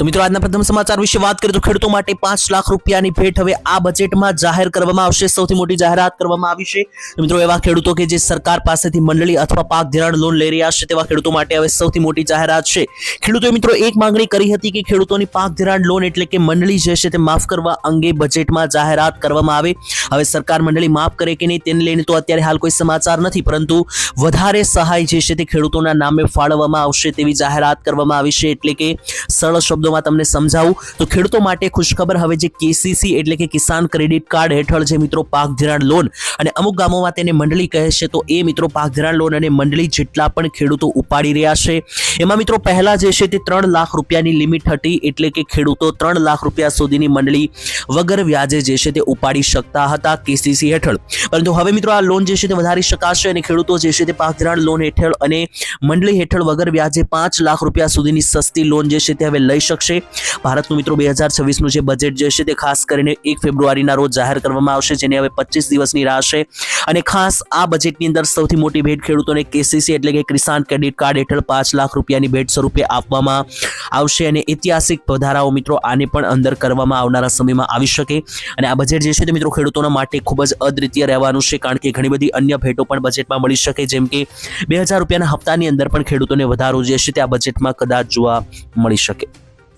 તો મિત્રો, આજના પ્રથમ સમાચાર વિશે વાત કરીએ તો ખેડૂતો માટે પાંચ લાખ રૂપિયાની ભેટ હવે આ બજેટમાં જાહેર કરવામાં આવશે. સૌથી મોટી જાહેરાત કરવામાં આવી છે. મિત્રો, એવા ખેડૂતો કે જે સરકાર પાસેથી મંડળી અથવા પાક ધિરાણ લોન લઈ રહ્યા છે, તેવા ખેડૂતો માટે હવે સૌથી મોટી જાહેરાત છે. ખેડૂતોએ મિત્રો, એક માંગણી કરી હતી કે ખેડૂતોની પાક ધિરાણ લોન એટલે કે મંડળી જે છે, તે માફ કરવા અંગે બજેટમાં જાહેરાત કરવામાં આવે. હવે સરકાર મંડળી માફ કરે કે નહીં, તેને લઈને તો અત્યારે હાલ કોઈ સમાચાર નથી, પરંતુ વધારે સહાય જે છે, તે ખેડૂતોના નામે ફાળવવામાં આવશે તેવી જાહેરાત કરવામાં આવી છે. એટલે કે સરળ શબ્દોમાં તમને સમજાવું. તો ખેડૂતો માટે ખુશખબર હવે જે કેસીસી એટલે કે કિસાન ક્રેડિટ કાર્ડ હેઠળ જે મિત્રો પાક ધિરાણ લોન અને અમુક ગામોમાં તેને મંડળી કહે છે, તો એ મિત્રો પાક ધિરાણ લોન અને મંડળી જેટલા પણ ખેડૂતો ઉપાડી રહ્યા છે. એમાં મિત્રો પહેલા જે છે તે ત્રણ લાખ રૂપિયાની લિમિટ હતી, એટલે કે ખેડૂતો ત્રણ લાખ રૂપિયા સુધીની મંડળી વગર વ્યાજે જે છે તે ઉપાડી શકતા હતા કેસીસી હેઠળ. પરંતુ હવે મિત્રો આ લોન જે છે તે વધારી શકાશે અને ખેડૂતો જે છે તે પાક ધિરાણ લોન હેઠળ અને મંડળી હેઠળ વગર વ્યાજે પાંચ લાખ રૂપિયા સુધીની સસ્તી લોન જે છે તે હવે લઈ શકશે. ભારતનું મિત્રો બે હજાર છવ્વીસનું જે બજેટ જે છે તે ખાસ કરીને એક ફેબ્રુઆરીના રોજ જાહેર કરવામાં આવશે, જેને હવે પચીસ દિવસની રાહ છે. અને ખાસ આ બજેટની અંદર સૌથી મોટી ભેટ ખેડૂતોને કેસીસી એટલે કે કિસાન ક્રેડિટ કાર્ડ હેઠળ પાંચ લાખ રૂપિયાની ભેટ સ્વરૂપે આપવામાં આવશે. અને ઐતિહાસિક વધારાઓ મિત્રો આને પણ અંદર કરવામાં આવનારા સમયમાં આવી શકે. અને આ બજેટ જે છે તે મિત્રો ખેડૂતોના માટે ખૂબ જ અદ્વિતીય રહેવાનું છે, કારણ કે ઘણી બધી અન્ય ભેટો પણ બજેટમાં મળી શકે, જેમ કે બે હજાર રૂપિયાના હપ્તાની અંદર પણ ખેડૂતોને વધારો જે છે તે આ બજેટમાં કદાચ જોવા મળી શકે.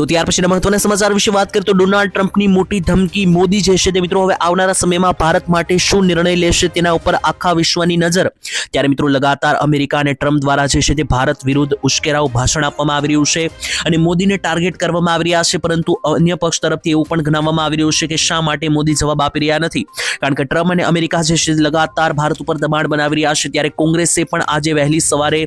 તો ત્યાર પછીના મહત્વના સમાચાર વિશે વાત કરીએ તો ડોનાલ્ડ ટ્રમ્પની મોટી ધમકી મોદી જે છે તે મિત્રો હવે આવનારા સમયમાં ભારત માટે શું નિર્ણય લેશે તેના ઉપર આખા વિશ્વની નજર. ત્યારે મિત્રો લગાતાર અમેરિકા અને ટ્રમ્પ દ્વારા જે છે તે ભારત વિરુદ્ધ ઉશ્કેરાવ ભાષણ આપવામાં આવી રહ્યું છે અને મોદીને ટાર્ગેટ કરવામાં આવી રહ્યા છે, પરંતુ અન્ય પક્ષ તરફથી એવું પણ ગણાવવામાં આવી રહ્યું છે કે શા માટે મોદી જવાબ આપી રહ્યા નથી. કારણ કે ટ્રમ્પ અને અમેરિકા જે છે લગાતાર ભારત ઉપર દબાણ બનાવી રહ્યા છે, ત્યારે કોંગ્રેસે પણ આજે વહેલી સવારે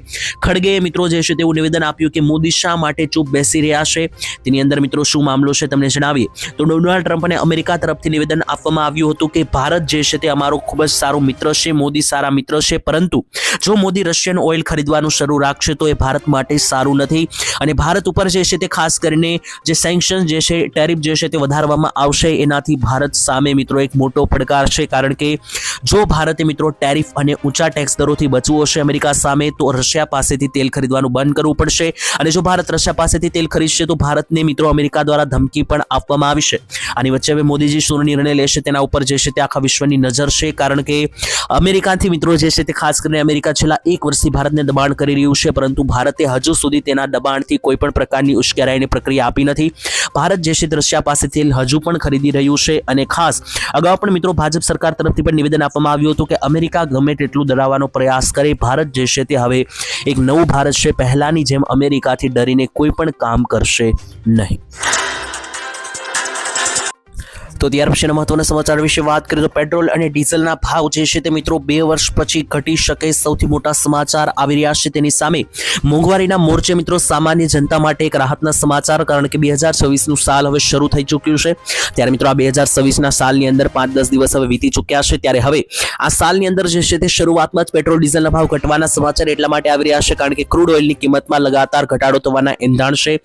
ખડગે મિત્રો જે છે તેવું નિવેદન આપ્યું કે મોદી શા માટે ચૂપ બેસી રહ્યા છે તેની અંદર મિત્રો શું મામલો છે તમને જણાવીએ. તો ડોનાલ્ડ ટ્રમ્પને અમેરિકા તરફથી નિવેદન આપવામાં આવ્યું હતું કે ભારત જે છે તે અમારો ખૂબ જ સારો મિત્ર છે, મોદી સારા મિત્ર છે, પરંતુ જો મોદી રશિયન ઓઇલ ખરીદવાનું શરૂ રાખશે તો એ ભારત માટે સારું નથી. અને ભારત ઉપર જે છે તે ખાસ કરીને જે સેન્કશન જે છે, ટેરિફ જે છે તે વધારવામાં આવશે, એનાથી ભારત સામે મિત્રો એક મોટો પડકાર છે. કારણ કે જો ભારતે મિત્રો ટેરિફ અને ઊંચા ટેક્સ દરોથી બચવું હશે અમેરિકા સામે, તો રશિયા પાસેથી તેલ ખરીદવાનું બંધ કરવું પડશે. અને જો ભારત રશિયા પાસેથી તેલ ખરીદશે, તો ભારતને મિત્રો અમેરિકા દ્વારા ધમકી પણ આપવામાં આવી છે. આની વચ્ચે હવે મોદીજી શું નિર્ણય લેશે તેના ઉપર જે છે તે આખા વિશ્વની નજર છે, કારણ કે અમેરિકાથી મિત્રો જે છે તે ખાસ કરીને અમેરિકા છેલ્લા એક વર્ષથી ભારતને દબાણ કરી રહ્યું છે, પરંતુ ભારતે હજુ સુધી તેના દબાણથી કોઈ પણ પ્રકારની ઉશ્કેરાઈની પ્રક્રિયા આપી નથી. ભારત જે છે રશિયા પાસેથી હજુ પણ ખરીદી રહ્યું છે અને ખાસ અગાઉ પણ મિત્રો ભાજપ સરકાર તરફથી પણ નિવેદન આપવામાં આવ્યું હતું કે અમેરિકા ગમે તેટલું ડરાવવાનો પ્રયાસ કરે, ભારત જે છે તે હવે એક નવું ભારત છે, પહેલાની જેમ અમેરિકાથી ડરીને કોઈ પણ કામ કરશે નહીં. તો ત્યાર પછીના મહત્વના સમાચાર વિશે વાત કરીએ તો પેટ્રોલ અને ડીઝલના ભાવ જે છે તે મિત્રો બે વર્ષ પછી ઘટી શકે સૌથી મોટા સમાચાર આવી રહ્યા છે તેની સામે. મોંઘવારીના મોરચે મિત્રો સામાન્ય જનતા માટે એક રાહતના સમાચાર કારણ કે બે હજાર છવ્વીસનું સાલ હવે શરૂ થઈ ચૂક્યું છે. ત્યારે મિત્રો આ બે હજાર છવ્વીસના સાલની અંદર પાંચ દસ દિવસ હવે વીતી ચૂક્યા છે. ત્યારે હવે આ સાલની અંદર જે છે તે શરૂઆતમાં જ પેટ્રોલ ડીઝલના ભાવ ઘટવાના સમાચાર એટલા માટે આવી રહ્યા છે કારણ કે ક્રૂડ ઓઇલની કિંમતમાં લગાતાર ઘટાડો થવાના એંધાણ છે.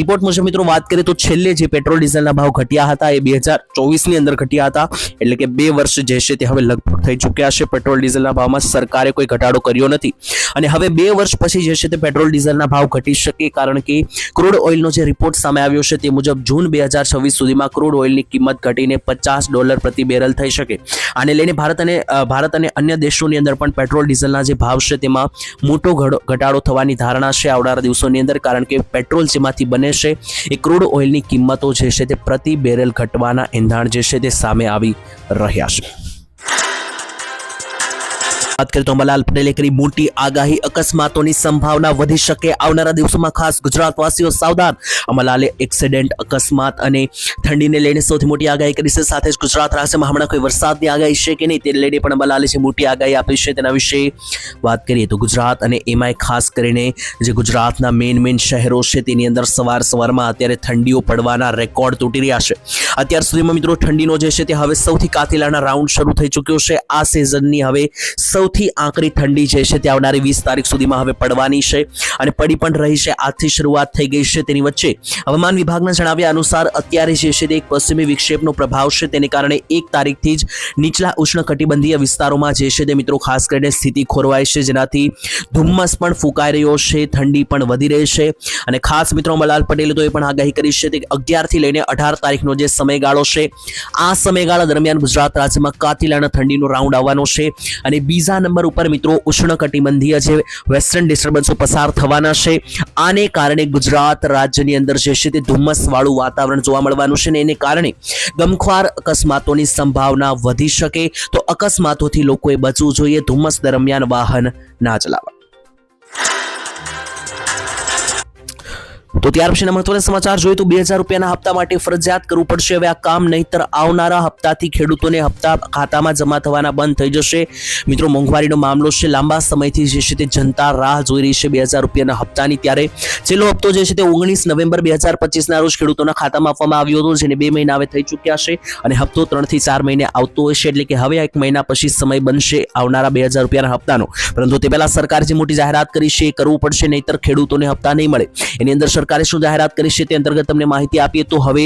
રિપોર્ટ મુજબ મિત્રો વાત કરીએ તો છેલ્લે જે પેટ્રોલ ડીઝલના ભાવ ઘટ્યા હતા એ બે હજાર ચોવીસની અંદર ઘટ્યા હતા. એટલે કે બે વર્ષ જે છે તે હવે લગભગ થઈ ચૂક્યા છે. પેટ્રોલ, ડીઝલના ભાવમાં સરકારે કોઈ ઘટાડો કર્યો નથી. અને હવે બે વર્ષ પછી જે છે તે પેટ્રોલ, ડીઝલના ભાવ ઘટી શકે કારણ કે ક્રૂડ ઓઇલનો જે રિપોર્ટ સામે આવ્યો છે તે મુજબ જૂન બે હજાર છવ્વીસ સુધીમાં ક્રૂડ ઓઇલની કિંમત ઘટીને પચાસ ડોલર પ્રતિ બેરલ થઈ શકે. આને લઈને ભારત અને ભારત અને અન્ય દેશોની અંદર પણ પેટ્રોલ, ડીઝલના જે ભાવ છે તેમાં મોટો ઘટાડો થવાની ધારણા છે આવનારા દિવસોની અંદર કારણ કે પેટ્રોલ જેમાંથી બને છે એ ક્રૂડ ઓઇલની કિંમતો જે છે તે પ્રતિ બેરલ ઘટવાના એંધાણ જે છે તે સામે આવી રહ્યા છે. વાત કરીએ તો અંબાલાલ પટેલે કરી મોટી આગાહી. અકસ્માતોની સંભાવના વધી શકે આવનારા દિવસોમાં ખાસ ગુજરાતવાસીઓ સાવધાન. અંબાલાલે એક્સિડન્ટ, અકસ્માત અને ઠંડીને લઈને સૌથી મોટી આગાહી કરી છે. સાથે જ ગુજરાત રાજ્યમાં હમણાં કોઈ વરસાદની આગાહી છે કે નહીં તેને લઈને પણ અંબાલાલે જે મોટી આગાહી આપી છે તેના વિશે વાત કરીએ તો ગુજરાત અને એમાંય ખાસ કરીને જે ગુજરાતના મેઇન મેઇન શહેરો છે તેની અંદર સવાર સવારમાં અત્યારે ઠંડીઓ પડવાના રેકોર્ડ તૂટી રહ્યા છે. અત્યાર સુધીમાં મિત્રો ઠંડીનો જે છે તે હવે સૌથી કાતિલાના રાઉન્ડ શરૂ થઈ ચૂક્યો છે. આ સિઝનની હવે સૌથી સૌથી આકરી ઠંડી જે છે તે આવનારી વીસ તારીખ સુધીમાં હવે પડવાની છે અને પડી પણ રહી છે. આજથી શરૂઆત થઈ ગઈ છે તેની વચ્ચે. હવામાન વિભાગના જણાવ્યા અનુસાર અત્યારે જે છે તે એક પશ્ચિમી વિક્ષેપનો પ્રભાવ છે તેને કારણે એક તારીખથી જ નીચલા ઉષ્ણકટિબંધીય વિસ્તારોમાં જે છે તે મિત્રો ખાસ કરીને સ્થિતિ ખોરવાય છે જેનાથી ધુમ્મસ પણ ફૂંકાઈ રહ્યો છે, ઠંડી પણ વધી રહી છે અને ખાસ મિત્રો મલાલ પટેલે તો એ પણ આગાહી કરી છે કે અગિયારથી લઈને અઢાર તારીખનો જે સમયગાળો છે, આ સમયગાળા દરમિયાન ગુજરાત રાજ્યમાં કાતિલાના ઠંડીનો રાઉન્ડ આવવાનો છે અને બીજા નંબર ઉપર મિત્રો ઉષ્ણકટિબંધીય જે વેસ્ટર્ન ડિસ્ટર્બન્સો પસાર થવાના છે. આને કારણે ગુજરાત રાજ્યની અંદર જે છે તે ધુમ્મસવાળું વાતાવરણ જોવા મળવાનું છે ને એને કારણે ગમખ્વાર અકસ્માતોની સંભાવના વધી શકે. તો અકસ્માતોથી લોકોએ બચવું જોઈએ, ધુમ્મસ દરમિયાન વાહન ના ચલાવવા. તો ત્યાર પછીના મહત્વના સમાચાર જોઈએ તો બે હજાર રૂપિયાના હપ્તા માટે ફરજિયાત કરવું પડશે. હવે આ કામ નહીતર આવનારા હપ્તાથી ખેડૂતોને હપ્તા ખાતામાં જમા થવાના બંધ થઈ જશે. મિત્રો, મોંઘવારીનો મામલો છે. લાંબા સમયથી જે છે તે જનતા રાહ જોઈ રહી છે બે હજાર રૂપિયાના હપ્તાની. ત્યારે છેલ્લો હપ્તો જે છે તે ઓગણીસ નવેમ્બર બે હજાર પચીસના રોજ ખેડૂતોના ખાતામાં આપવામાં આવ્યો હતો, જેને બે મહિના હવે થઈ ચૂક્યા છે અને હપ્તો ત્રણથી ચાર મહિને આવતો છે, એટલે કે હવે એક મહિના પછી સમય બનશે આવનારા બે હજાર રૂપિયાના હપ્તાનો. પરંતુ તે પહેલાં સરકારે જે મોટી જાહેરાત કરી છે એ કરવું પડશે, નહીતર ખેડૂતોને હપ્તા નહીં મળે. એની અંદર સરકારે શું જાહેરાત કરી છે તે અંતર્ગત તમને માહિતી આપીએ તો હવે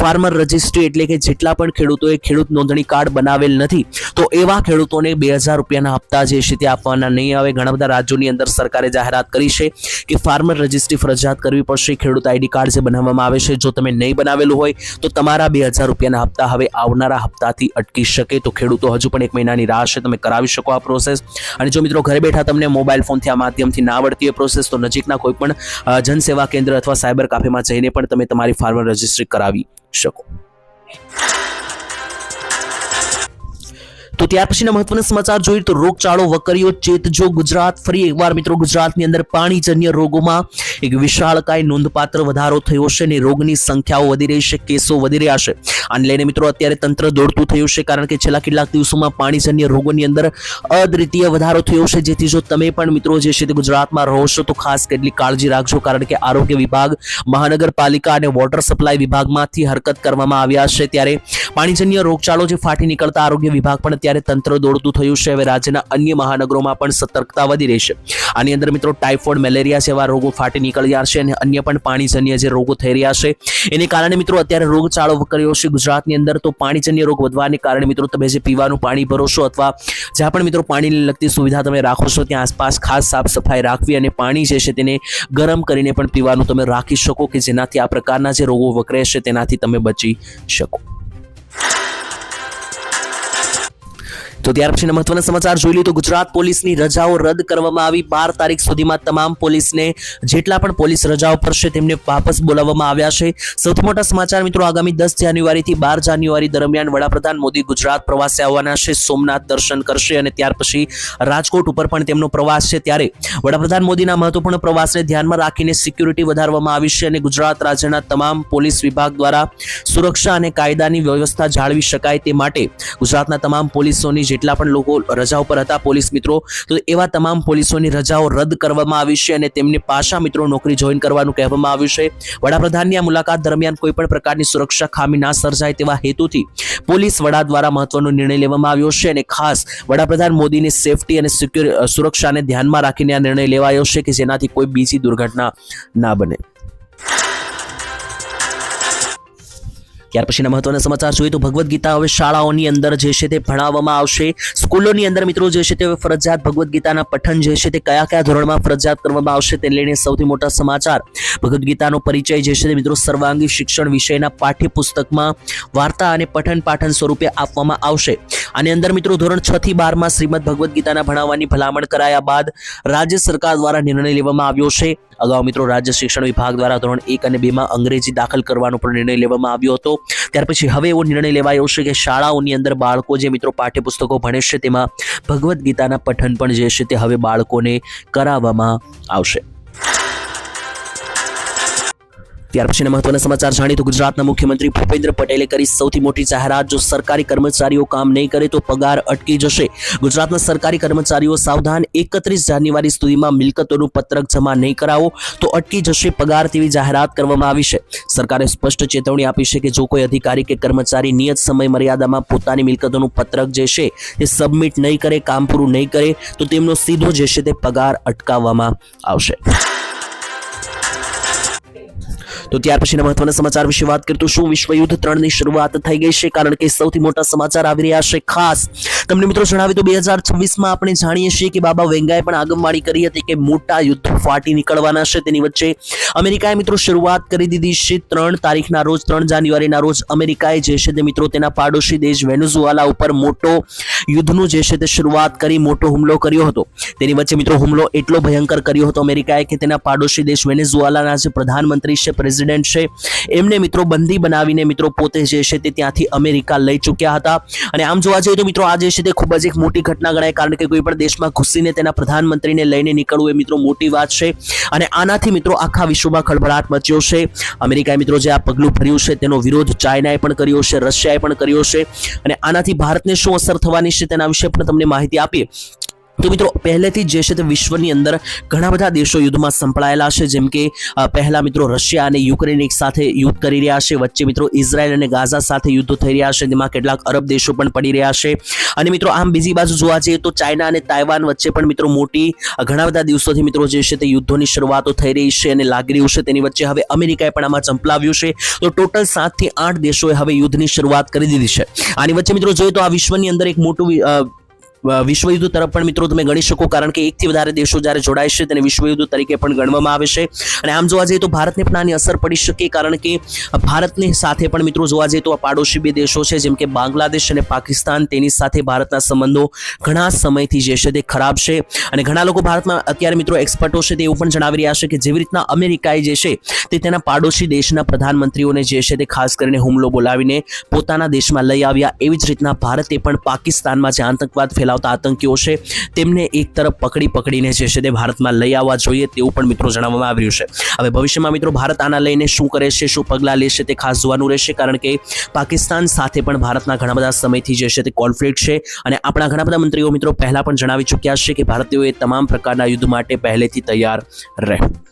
ફાર્મર રજિસ્ટ્રી એટલે કે જેટલા પણ ખેડૂતોએ ખેડૂત નોંધણી કાર્ડ બનાવેલ નથી, તો એવા ખેડૂતોને બે હજાર રૂપિયાના હપ્તા જે છે તે આપવાના નહીં આવે. ઘણા બધા રાજ્યોની અંદર સરકારે જાહેરાત કરી છે કે ફાર્મર રજિસ્ટ્રી ફરજિયાત કરવી પડશે. ખેડૂત આઈડી કાર્ડ જે બનાવવામાં આવે છે, જો તમે નહીં બનાવેલું હોય, તો તમારા બે હજાર રૂપિયાના હપ્તા હવે આવનારા હપ્તાથી અટકી શકે. તો ખેડૂતો હજુ પણ એક મહિનાની રાહ છે, તમે કરાવી શકો આ પ્રોસેસ અને જો મિત્રો ઘરે બેઠા તમને મોબાઈલ ફોનથી આ માધ્યમથી ના આવડતી હોય પ્રોસેસ તો નજીકના કોઈ પણ જનસેવા કેન્દ્ર અથવા સાયબર કાફેમાં જઈને પણ તમે તમારી ફાર્મર રજિસ્ટ્રી કરાવી શકો. તો ત્યાર પછીના મહત્વના સમાચાર જોઈએ તો રોગચાળો વકર્યો, ચેતજો ગુજરાત, ફરી એકવાર મિત્રો ગુજરાતની અંદર પાણીજન્ય રોગોમાં એક વિશાળકાય નોંધપાત્ર વધારો થયો છે અને રોગની સંખ્યાઓ વધી રહી છે, કેસો વધી રહ્યા છે. આને લઈને મિત્રો અત્યારે તંત્ર દોડતું થયું છે કારણ કે છેલ્લા કેટલાક દિવસોમાં પાણીજન્ય રોગોની અંદર અદ્વિતીય વધારો થયો છે. જેથી જો તમે પણ મિત્રો જે છે તે ગુજરાતમાં રહો છો તો ખાસ કેટલી કાળજી રાખજો કારણ કે આરોગ્ય વિભાગ, મહાનગરપાલિકા અને વોટર સપ્લાય વિભાગમાંથી હરકત કરવામાં આવ્યા છે. ત્યારે પાણીજન્ય રોગચાળો જે ફાટી નીકળતા આરોગ્ય વિભાગ પણ અત્યારે તંત્ર દોડતું થયું છે. હવે રાજ્યના અન્ય મહાનગરોમાં પણ સતર્કતા વધી રહી છે. આની અંદર મિત્રો ટાઇફોઇડ, મેલેરિયા જેવા રોગો ફાટી નીકળ્યા છે અને અન્ય પણ પાણીજન્ય જે રોગો થઈ રહ્યા છે, એને કારણે મિત્રો અત્યારે રોગચાળો વકર્યો છે ગુજરાતની અંદર. તો પાણીજન્ય રોગ વધવાને કારણે મિત્રો તમે જે પીવાનું પાણી ભરો છો અથવા જ્યાં પણ મિત્રો પાણીને લગતી સુવિધા તમે રાખો છો, ત્યાં આસપાસ ખાસ સાફ સફાઈ રાખવી અને પાણી જે છે તેને ગરમ કરીને પણ પીવાનું તમે રાખી શકો કે જેનાથી આ પ્રકારના જે રોગો વકરે છે તેનાથી તમે બચી શકો. તો ત્યાર પછીના મહત્વના સમાચાર જોઈ લઈએ તો ગુજરાત પોલીસની રજાઓ રદ કરવામાં આવી. બાર તારીખ સુધીમાં તમામ પોલીસને જેટલા પણ પોલીસ રજાઓ પર છે તેમને વાપસ બોલાવવામાં આવ્યા છે. સૌથી મોટા સમાચાર મિત્રો આગામી દસ જાન્યુઆરીથી બાર જાન્યુઆરી દરમિયાન વડાપ્રધાન મોદી ગુજરાત પ્રવાસે આવવાના છે. સોમનાથ દર્શન કરશે અને ત્યાર પછી રાજકોટ ઉપર પણ તેમનો પ્રવાસ છે. ત્યારે વડાપ્રધાન મોદીના મહત્વપૂર્ણ પ્રવાસને ધ્યાનમાં રાખીને સિક્યુરિટી વધારવામાં આવી છે અને ગુજરાત રાજ્યના તમામ પોલીસ વિભાગ દ્વારા સુરક્ષા અને કાયદાની વ્યવસ્થા જાળવી શકાય તે માટે ગુજરાતના તમામ પોલીસોની જેટલા પણ લોકો રજા ઉપર હતા પોલીસ મિત્રો, તો એવા તમામ પોલીસોની રજાઓ રદ કરવામાં આવી છે અને તેમને પાછા મિત્રો નોકરી જોઈન કરવાનું કહેવામાં આવ્યું છે. વડાપ્રધાનની આ મુલાકાત દરમિયાન કોઈ પણ પ્રકારની સુરક્ષા ખામી ના સર્જાય તેવા હેતુથી પોલીસ વડા દ્વારા મહત્વનો નિર્ણય લેવામાં આવ્યો છે અને ખાસ વડાપ્રધાન મોદીની સેફટી અને સુરક્ષાને ધ્યાનમાં રાખીને આ નિર્ણય લેવાયો છે કે જેનાથી કોઈ બીજી દુર્ઘટના ના બને. ત્યાર પછીના મહત્વના સમાચાર જોઈએ તો ભગવદ્ ગીતા હવે શાળાઓની અંદર જે છે તે ભણાવવામાં આવશે. સ્કૂલોની અંદર મિત્રો જે છે તે હવે ફરજિયાત ભગવદ્ ગીતાના પઠન જે છે તે કયા કયા ધોરણમાં ફરજિયાત કરવામાં આવશે તે લઈને સૌથી મોટા સમાચાર. ભગવદ્ ગીતાનો પરિચય જે છે તે મિત્રો સર્વાંગી શિક્ષણ વિષયના પાઠ્યપુસ્તકમાં વાર્તા અને પઠન પાઠન સ્વરૂપે આપવામાં આવશે. આની અંદર મિત્રો ધોરણ છ થી બારમાં શ્રીમદ ભગવદ્ ગીતાના ભણાવવાની ભલામણ કરાયા બાદ રાજ્ય સરકાર દ્વારા નિર્ણય લેવામાં આવ્યો છે. અગાઉ મિત્રો રાજ્ય શિક્ષણ વિભાગ દ્વારા ધોરણ એક અને બેમાં અંગ્રેજી દાખલ કરવાનો પણ નિર્ણય લેવામાં આવ્યો હતો. ત્યાર પછી હવે એવો નિર્ણય લેવાયો છે કે શાળાઓની અંદર બાળકો જે મિત્રો પાઠ્યપુસ્તકો ભણે છે તેમાં ભગવદ્ ગીતાના પઠન પણ જે છે તે હવે બાળકોને કરાવવામાં આવશે. ત્યાર પછીના મહત્વના સમાચાર જાણીએ તો ગુજરાતના મુખ્યમંત્રી ભૂપેન્દ્ર પટેલે કરી સૌથી મોટી જાહેરાત. જો સરકારી કર્મચારીઓ કામ નહીં કરે તો પગાર અટકી જશે. ગુજરાતના સરકારી કર્મચારીઓ સાવધાન એકત્રીસ જાન્યુઆરી સુધીમાં મિલકતોનું પત્રક જમા નહીં કરાવો તો અટકી જશે પગાર તેવી જાહેરાત કરવામાં આવી છે. સરકારે સ્પષ્ટ ચેતવણી આપી છે કે જો કોઈ અધિકારી કે કર્મચારી નિયત સમય મર્યાદામાં પોતાની મિલકતોનું પત્રક જે છે તે સબમિટ નહીં કરે, કામ પૂરું નહીં કરે, તો તેમનો સીધો જે છે તે પગાર અટકાવવામાં આવશે. તો ત્યાર પછીના મહત્વના સમાચાર વિશે વાત કરતું શું વિશ્વયુદ્ધ ત્રણની શરૂઆત થઈ ગઈ છે? કારણ કે સૌથી મોટા સમાચાર આવી રહ્યા છે ખાસ. તમને મિત્રો જણાવી તો બે હજાર છવ્વીસમાં આપણે જાણીએ છીએ કે બાબા વેંગાએ પણ આગમવાણી કરી હતી કે મોટા યુદ્ધ ફાટી નીકળવાના છે. તેની વચ્ચે અમેરિકાએ મિત્રો શરૂઆત કરી દીધી છે ત્રણ તારીખના રોજ, ત્રણ જાન્યુઆરીના રોજ અમેરિકાએ જે છે તે મિત્રો તેના પાડોશી દેશ વેનેઝુઆલા ઉપર મોટો યુદ્ધનું જે છે તે શરૂઆત કરી, મોટો હુમલો કર્યો હતો. તેની વચ્ચે મિત્રો હુમલો એટલો ભયંકર કર્યો હતો અમેરિકાએ કે તેના પાડોશી દેશ વેનેઝુઆલાના જે પ્રધાનમંત્રી છે પ્રેસિડેન્ટ છે. એમને મિત્રો બંદી બનાવીને મિત્રો પોતે જે છે તે ત્યાંથી અમેરિકા લઈ ચૂક્યા હતા. અને આમ જોવા જઈએ તો મિત્રો આ જે છે તે ખૂબ જ એક મોટી ઘટના ગણાય કારણ કે કોઈ પણ દેશમાં ઘૂસીને તેના પ્રધાનમંત્રીને લઈને નીકળવું એ મિત્રો મોટી વાત છે. અને આનાથી મિત્રો આખા વિશ્વમાં ખળભળાટ મચ્યો છે. અમેરિકાએ મિત્રો જે આ પગલું ભર્યું છે તેનો વિરોધ ચાઇનાએ પણ કર્યો છે, રશિયાએ પણ કર્યો છે. અને આનાથી ભારતને શું અસર થવાની છે તેના વિશે પણ તમને માહિતી આપીએ. તો મિત્રો, પહેલેથી જ છે તે વિશ્વની અંદર ઘણા બધા દેશો યુદ્ધમાં સંપળાયેલા છે, જેમ કે પહેલા મિત્રો રશિયા અને યુક્રેન એક સાથે યુદ્ધ કરી રહ્યા છે, વચ્ચે મિત્રો ઇઝરાયલ અને ગાઝા સાથે યુદ્ધ થઈ રહ્યા છે તેમાં કેટલાક અરબ દેશો પણ પડી રહ્યા છે. અને મિત્રો, આમ બીજી બાજુ જોવા જઈએ તો ચાઇના અને તાઇવાન વચ્ચે પણ મિત્રો મોટી ઘણા બધા દિવસોથી મિત્રો જે છે તે યુદ્ધોની શરૂઆતો થઈ રહી છે અને લાગી રહ્યું છે તેની વચ્ચે હવે અમેરિકાએ પણ આમાં ચંપલાવ્યું છે. તો ટોટલ સાતથી આઠ દેશોએ હવે યુદ્ધની શરૂઆત કરી દીધી છે. આની વચ્ચે મિત્રો જોઈએ તો આ વિશ્વની અંદર એક મોટું વિશ્વયુદ્ધ તરફ પણ મિત્રો તમે ગણી શકો, કારણ કે એકથી વધારે દેશો જ્યારે જોડાય છે તેને વિશ્વયુદ્ધ તરીકે પણ ગણવામાં આવે છે. અને આમ જોવા જઈએ તો ભારતને પણ આની અસર પડી શકે, કારણ કે ભારતની સાથે પણ મિત્રો જોવા જઈએ તો આ પાડોશી બે દેશો છે, જેમ કે બાંગ્લાદેશ અને પાકિસ્તાન, તેની સાથે ભારતના સંબંધો ઘણા સમયથી જે છે તે ખરાબ છે. અને ઘણા લોકો ભારતમાં અત્યારે મિત્રો એક્સપર્ટો છે તે એવું પણ જણાવી રહ્યા છે કે જેવી રીતના અમેરિકાએ જે છે તે તેના પાડોશી દેશના પ્રધાનમંત્રીઓને જે છે તે ખાસ કરીને હુમલો બોલાવીને પોતાના દેશમાં લઈ આવ્યા, એવી જ રીતના ભારતે પણ પાકિસ્તાનમાં જે આતંકવાદ ફેલાવતા આતંકીઓ છે. તેમને એક તરફ પકડી પકડીને જે છે તે ભારતમાં લઈ આવવા જોઈએ તેવું પણ મિત્રો જણાવવામાં આવ્યું છે. હવે ભવિષ્યમાં મિત્રો ભારત આના લઈને શું કરે છે, શું પગલાં લેશે તે ખાસ જોવાનું રહેશે કારણ કે પાકિસ્તાન સાથે પણ ભારતના ઘણા બધા સમયથી જે છે તે કોન્ફ્લિક્ટ છે અને આપણા ઘણા બધા મંત્રીઓ મિત્રો પહેલાં પણ જણાવી ચૂક્યા છે કે ભારતીયોએ તમામ પ્રકારના યુદ્ધ માટે પહેલેથી તૈયાર રહેવું.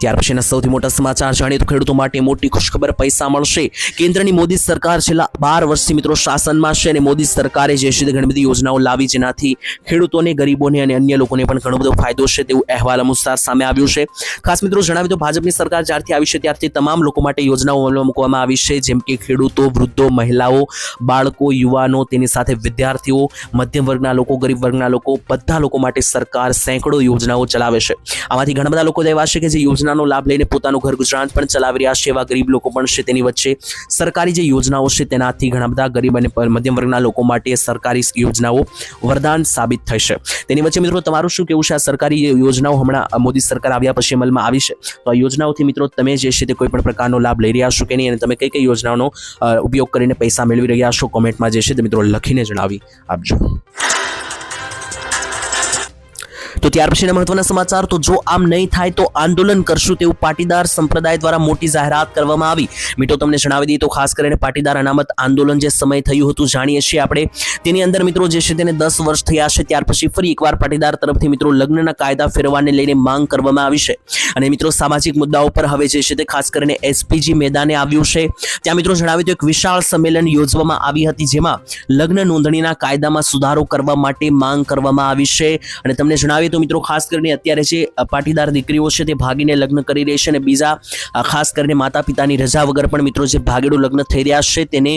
ત્યાર પછીના સૌથી મોટા સમાચાર જાણીએ તો ખેડૂતો માટે મોટી ખુશખબર પૈસા મળશે. કેન્દ્રની મોદી સરકાર છેલ્લા બાર વર્ષથી મિત્રો શાસનમાં છે અને મોદી સરકારે જે છે ઘણી બધી યોજનાઓ લાવી જેનાથી ખેડૂતોને, ગરીબોને અને અન્ય લોકોને પણ ઘણો બધો ફાયદો છે તેવું અહેવાલ અનુસાર સામે આવ્યું છે. ખાસ મિત્રો જણાવી તો ભાજપની સરકાર જ્યારથી આવી છે ત્યારથી તમામ લોકો માટે યોજનાઓ અમલમાં મૂકવામાં આવી છે, જેમ કે ખેડૂતો, વૃદ્ધો, મહિલાઓ, બાળકો, યુવાનો, તેની સાથે વિદ્યાર્થીઓ, મધ્યમ વર્ગના લોકો, ગરીબ વર્ગના લોકો, બધા લોકો માટે સરકાર સેંકડો યોજનાઓ ચલાવે છે. આમાંથી ઘણા બધા લોકો એવા છે કે જે યોજનાનો લાભ લઈને પોતાનું ઘર ગુજરાન પણ ચલાવી રહ્યા છે એવા ગરીબ લોકો પણ છે તેની વચ્ચે. સરકારી જે યોજનાઓ છે તેનાથી ઘણા બધા ગરીબ અને મધ્યમ વર્ગના લોકો માટે સરકારી યોજનાઓ વરદાન સાબિત થશે તેની વચ્ચે મિત્રો તમારું શું કેવું છે? આ સરકારી યોજનાઓ હમણાં મોદી સરકાર આવ્યા પછી અમલમાં આવી છે? તો આ યોજનાઓથી મિત્રો તમે જે છે તે કોઈ પણ પ્રકારનો લાભ લઈ રહ્યા છો કે નહીં? અને તમે કઈ કઈ યોજનાઓનો ઉપયોગ કરીને પૈસા મેળવી રહ્યા છો? કોમેન્ટમાં જે છે તે મિત્રો લખીને જણાવી આપજો. તો ત્યાર પછીના મહત્વના સમાચાર, તો જો આમ નહીં થાય તો આંદોલન કરશું તેવું પાટીદાર સંપ્રદાય દ્વારા મોટી જાહેરાત કરવામાં આવી. મિત્રો, તમને જણાવી દઈએ તો ખાસ કરીને પાટીદાર અનામત આંદોલન જે સમય થયું હતું, જાણીએ છીએ આપણે. તેની અંદર મિત્રો જે છે તેને દસ વર્ષ થયા છે, ત્યાર પછી ફરી એકવાર પાટીદાર તરફથી મિત્રો લગ્નના કાયદા ફેરવાને લઈને માંગ કરવામાં આવી છે. અને મિત્રો, સામાજિક મુદ્દાઓ પર હવે જે છે તે ખાસ કરીને એસપીજી મેદાને આવ્યું છે. ત્યાં મિત્રો જણાવ્યું તો એક વિશાળ સંમેલન યોજવામાં આવી હતી, જેમાં લગ્ન નોંધણીના કાયદામાં સુધારો કરવા માટે માંગ કરવામાં આવી છે. અને તમને જણાવીએ તો મિત્રો, ખાસ કરીને અત્યારે જે પાટીદાર દીકરીઓ છે તે ભાગીને લગ્ન કરી રહી છે અને બીજા ખાસ કરીને માતા પિતાની રજા વગર પણ મિત્રો જે ભાગેડું લગ્ન થઈ રહ્યા છે તેને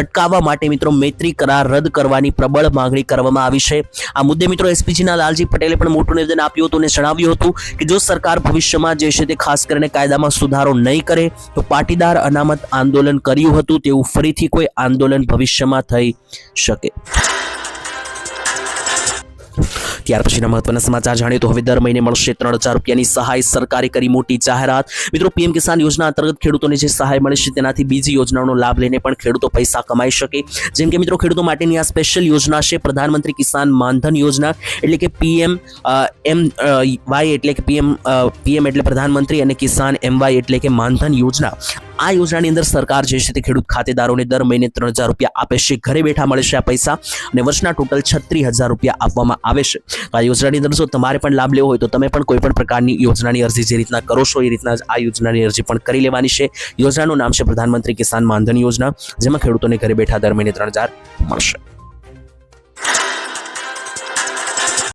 અટકાવવા માટે મિત્રો મૈત્રી કરાર રદ કરવાની પ્રબળ માંગણી કરવામાં આવી છે. આ મુદ્દે મિત્રો એસપીજીના લાલજી પટેલે પણ મોટું નિવેદન આપ્યું હતું અને જણાવ્યું હતું કે જો સરકાર ભવિષ્યમાં જે છે તે ખાસ કરીને કાયદામાં સુધારો નહીં કરે, તો પાટીદાર અનામત આંદોલન કર્યું હતું તેવું ફરીથી કોઈ આંદોલન ભવિષ્યમાં થઈ શકે. ત્યાર પછીના મહત્વના સમાચાર જાણીએ તો હવે દર મહિને મળશે ત્રણ હજાર રૂપિયાની સહાય સરકારે કરી મોટી જાહેરાત. મિત્રો, પીએમ કિસાન યોજના અંતર્ગત ખેડૂતોને જે સહાય મળે છે તેનાથી બીજી યોજનાઓનો લાભ લઈને પણ ખેડૂતો પૈસા કમાઈ શકે. જેમ કે મિત્રો, ખેડૂતો માટેની આ સ્પેશિયલ યોજના છે પ્રધાનમંત્રી કિસાન માનધન યોજના. એટલે કે પીએમ એમ વાય એટલે કે પીએમ પીએમ એટલે પ્રધાનમંત્રી અને કિસાન એમ વાય એટલે કે માનધન યોજના. આ યોજનાની અંદર સરકાર જે છે તે ખેડૂત ખાતેદારોને દર મહિને ત્રણ હજાર રૂપિયા આપે છે. ઘરે બેઠા મળે છે આ પૈસા અને વર્ષના ટોટલ છત્રીસ હજાર રૂપિયા આપવામાં આવે છે. તો આ યોજનાની અંદર જો તમારે પણ લાભ લેવો હોય તો તમે પણ કોઈ પણ પ્રકારની યોજનાની અરજી જે રીતના કરો છો એ રીતના આ યોજનાની અરજી પણ કરી લેવાની છે. યોજનાનું નામ છે પ્રધાનમંત્રી કિસાન માનધન યોજના, જેમાં ખેડૂતોને ઘરે બેઠા દર મહિને ત્રણ હજાર મળશે.